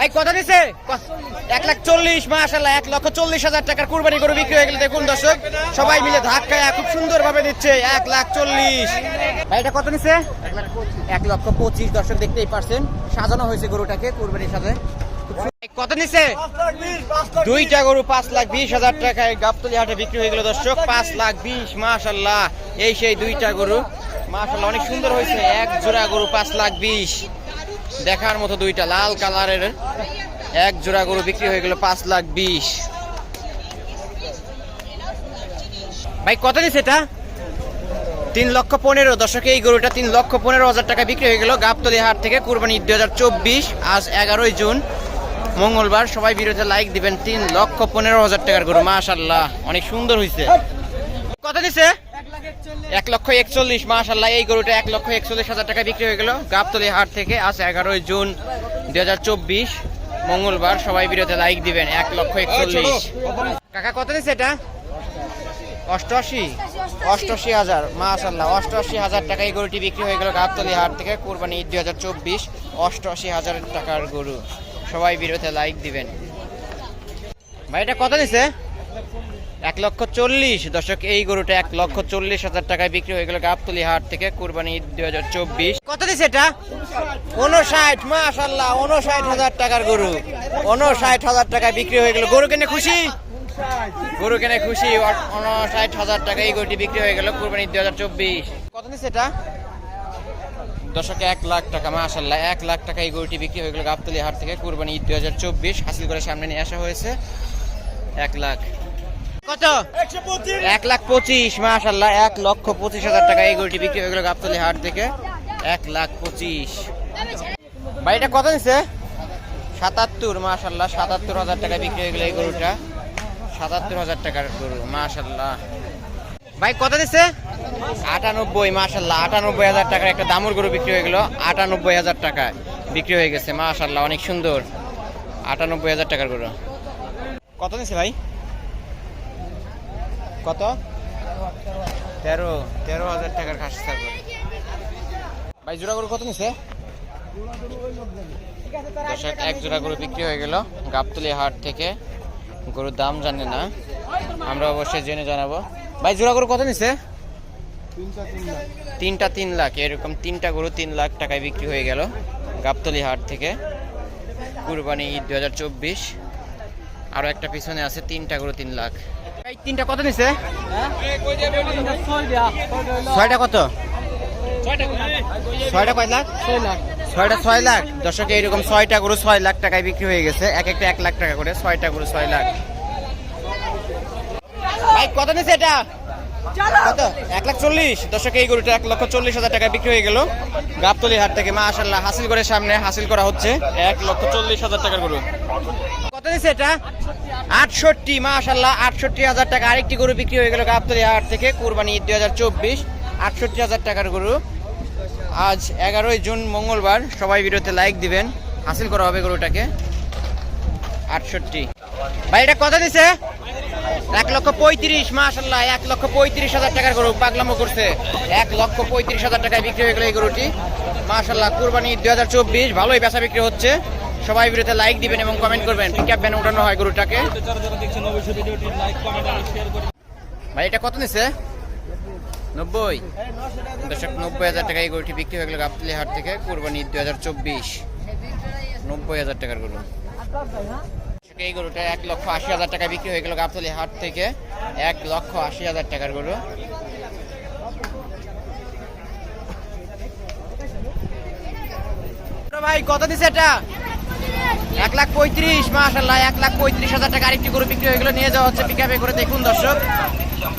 ভাই, কত ক- এক লাখ চল্লিশ মাসাল্লাহ এক লক্ষ চল্লিশ হাজার টাকার কুরবানি গরু বিক্রি হয়ে গেলে। দেখুন দর্শক, সবাই মিলে ধাক্কায় খুব সুন্দর ভাবে দিচ্ছে। এক লাখ চল্লিশ। ভাই, এটা কত নিছে? এক লক্ষ পঁচিশ, দর্শক দেখতেই পারছেন। সাজানো হয়েছে গরুটাকে কুরবানির সাথে। কত নিছে? দুইটা গরু পাঁচ লাখ বিশ হাজার টাকায় গাবতলি হাটে বিক্রি হয়ে গেল দর্শক। পাঁচ লাখ বিশ মাশাল্লাহ এই সেই দুইটা গরু। মাশাল্লাহ অনেক সুন্দর হয়েছে। এক জোড়া গরু পাঁচ লাখ বিশ। দেখার মতো দুইটা লাল কালারের এক জোড়া গরু বিক্রি হয়ে গেল পাঁচ লাখ বিশ। ভাই, কত নিচ্ছে এটা? তিন লক্ষ পনেরো। দশকে এই গরুটা তিন লক্ষ পনেরো হাজার টাকা বিক্রি হয়ে গেল গাবতলি হাট থেকে কুরবানি দুই হাজার চব্বিশ। আজ এগারোই জুন। মঙ্গলবার সবাই ভিডিওতে লাইক দিবেন। তিন লক্ষ পনেরো হাজার টাকার গরু মাশাল্লাহ অনেক সুন্দর হয়েছে কত দিছে? এক লক্ষ একচল্লিশ মাশাল্লাহ এই গরুটা এক লক্ষ একচল্লিশ হাজার টাকা বিক্রি হয়ে গেল। গাবতলি হাট থেকে আজ এগারোই জুন দুই হাজার চব্বিশ মঙ্গলবার সবাই ভিডিওতে লাইক দিবেন এক লক্ষ একচল্লিশ। কাকা কত দিছে এটা? অষ্টআশি। অষ্টআশি হাজার মাশাল্লাহ অষ্টআশি হাজার টাকা এই গরুটি বিক্রি হয়ে গেল গাবতলি হাট থেকে কোরবানি দুই হাজার চব্বিশ অষ্টআশি হাজার টাকার গরু। সবাই ভিডিওতে লাইক দিবেন। ভাই এটা কত দিছে এক লক্ষ চল্লিশ দশক এই গরুটা এক লক্ষ চল্লিশ হাজার টাকায় বিক্রি হয়ে গেল গাবতলি হাট থেকে কুরবানি দুই হাজার চব্বিশ। কত দিছে এটা? উনষাট মাশাল্লাহ উনষাট হাজার টাকার গরু। উনষাট হাজার টাকায় বিক্রি হয়ে গেল। গরু কিনে খুশি? গরু কিনে খুশি উনষাট হাজার টাকা এই গরুটি বিক্রি হয়ে গেল কুরবানি দুই হাজার চব্বিশ। কত দিচ্ছে এটা? দশকে এক লাখ টাকা মাশাল্লাহ এক লাখ টাকা এই গরুটি বিক্রি হয়ে গেল গাবতলি হাট থেকে কুরবানি দুই হাজার চব্বিশ। হাসিল করে সামনে নিয়ে আসা হয়েছে। এক লাখ। কত? এক লাখ পঁচিশ মাশাল্লাহ এক লক্ষ পঁচিশ হাজার টাকা এই গরুটি বিক্রি হয়ে গেল গাবতলি হাট থেকে। এক লাখ পঁচিশ। বাড়িটা কত নিছে? সাতাত্তর মাশাল্লাহ সাতাত্তর হাজার টাকা বিক্রি হয়ে গেল এই গরুটা। সাতাত্তর হাজার টাকার গরু মাশাল্লাহ ভাই কত দিচ্ছে আটানব্বই মাশাল্লাহ আটানব্বই হাজার টাকার একটা দামুর গরু বিক্রি হয়ে গেল। আটানব্বই হাজার টাকা বিক্রি হয়ে গেছে মাশাল্লাহ অনেক সুন্দর। আটানব্বই হাজার টাকার গরু। কত নিচ্ছে ভাই? কত? তেরো তেরো হাজার টাকার খাসি ছাগল। ভাই, জোড়া গরু কত দর্শক, এক জোড়া গরু বিক্রি হয়ে গেল গাবতলি হাট থেকে। গরুর দাম জানে না। আমরা অবশ্যই জেনে জানাব। ভাই, জোড়া গরু কত নিচ্ছে তিনটা তিন লাখ, এরকম তিনটা গরু তিন লাখ টাকায় বিক্রি হয়ে গেল গাবতলি হাট থেকে। কুরবানি ঈদ দু হাজার চব্বিশ। আরও একটা পিছনে আছে, তিনটা গরু তিন লাখ। এই তিনটা কত নিছে? ছয়টা কত? ছয়টা কয় লাখ? ছয়টা ছয় লাখ। দর্শক, এইরকম ছয়টা গরু ছয় লাখ টাকায় বিক্রি হয়ে গেছে। এক একটা এক লাখ টাকা করে ছয়টা গরু ছয় লাখ। ভাই, কত নিছে এটা? কত? এক লাখ চল্লিশ? দর্শক, এই গরুটা এক লক্ষ চল্লিশ হাজার টাকায় বিক্রি হয়ে গেল। গাবতলি হাট থেকে মাশাল্লাহ হাসিল করে সামনে হাসিল করা হচ্ছে। এক লক্ষ চল্লিশ হাজার টাকার গরু। কত দিচ্ছে এটা? আটষট্টি মাশাল্লাহ আটষট্টি হাজার টাকা। আরেকটি গরু বিক্রি হয়ে গেল গাবতলি হাট থেকে, কুরবানি দুই হাজার চব্বিশ। আটষট্টি হাজার টাকার গরু। আজ এগারোই জুন, মঙ্গলবার। সবাই ভিডিওতে লাইক দিবেন। হাসিল করা হবে গরুটাকে। আটষট্টি। ভাই, এটা কত দিছে? এক লক্ষ পঁয়ত্রিশ মাশাল্লাহ এক লক্ষ পঁয়ত্রিশ হাজার টাকার গরু পাগলামো করছে। এক লক্ষ পঁয়ত্রিশ হাজার টাকায় বিক্রি হয়ে গেল এই গরুটি। মাশাল্লাহ কুরবানি দুই হাজার চব্বিশ ভালোই বেচা বিক্রি হচ্ছে। সবাই ভিডিওতে লাইক দিবেন এবং কমেন্ট করবেন। পিক ভ্যান উঠানো হয় গরুটাকে। ভাই এটা কত নিছে? নব্বই। দশক নব্বই হাজার টাকা এই গরুটি বিক্রি হয়ে গেল গাবতলি হাট থেকে কুরবানি দুই হাজার চব্বিশ। নব্বই হাজার টাকার গরু। দর্শক, এই গরুটা এক লক্ষ আশি হাজার টাকা বিক্রি হয়ে গেল গাবতলি হাট থেকে। এক লক্ষ আশি হাজার টাকার গরু। ভাই, কত দিছে এটা? এক লাখ পঁয়ত্রিশ মাসাল্লাহ এক লাখ পঁয়ত্রিশ হাজার টাকা আরেকটি গরু বিক্রি হয়ে গেলো। নিয়ে যাওয়া হচ্ছে পিক করে। দেখুন দর্শক।